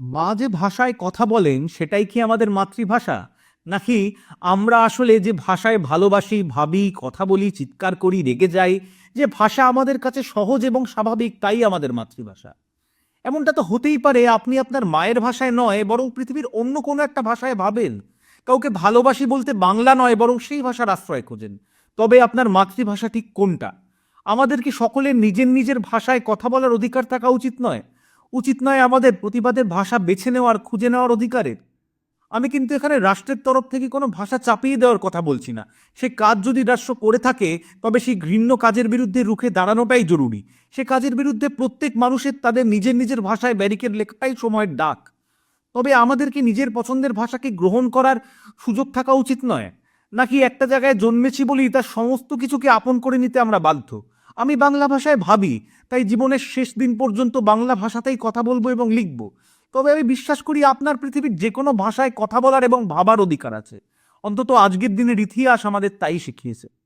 মা যে ভাষায় কথা বলেন, সেটাই কি আমাদের মাতৃভাষা? নাকি আমরা আসলে যে ভাষায় ভালোবাসি, ভাবি, কথা বলি, চিৎকার করি, রেগে যাই, যে ভাষা আমাদের কাছে সহজ এবং স্বাভাবিক, তাই আমাদের মাতৃভাষা। এমনটা তো হতেই পারে, আপনি আপনার মায়ের ভাষায় নয়, বরং পৃথিবীর অন্য কোনো একটা ভাষায় ভাবেন। কাউকে ভালোবাসি বলতে বাংলা নয়, বরং সেই ভাষার আশ্রয় খোঁজেন। তবে আপনার মাতৃভাষা ঠিক কোনটা? আমাদের কি সকলের নিজের নিজের ভাষায় কথা বলার অধিকার থাকা উচিত নয়? উচিত নয় আমাদের প্রতিবাদের ভাষা বেছে নেওয়ার, খুঁজে নেওয়ার অধিকারের। আমি কিন্তু এখানে রাষ্ট্রের তরফ থেকে কোনো ভাষা চাপিয়ে দেওয়ার কথা বলছি না। সে কাজ যদি রাষ্ট্র করে থাকে, তবে সেই ঘৃণ্য কাজের বিরুদ্ধে রুখে দাঁড়ানোটাই জরুরি। সে কাজের বিরুদ্ধে প্রত্যেক মানুষের তাদের নিজের নিজের ভাষায় ব্যারিকেড লেখাটাই সময়ের ডাক। তবে আমাদেরকে নিজের পছন্দের ভাষাকে গ্রহণ করার সুযোগ থাকা উচিত নয়। নাকি একটা জায়গায় জন্মেছি বলেই তার সমস্ত কিছুকে আপন করে নিতে আমরা বাধ্য? আমি বাংলা ভাষায় ভাবি, তাই জীবনের শেষ দিন পর্যন্ত বাংলা ভাষাতেই কথা বলব এবং লিখব। তবে আমি বিশ্বাস করি আপনার পৃথিবীর যে কোনো ভাষায় কথা বলার এবং ভাবার অধিকার আছে। অন্তত আজকের দিনের ইতিহাস আমাদের তাই শিখিয়েছে।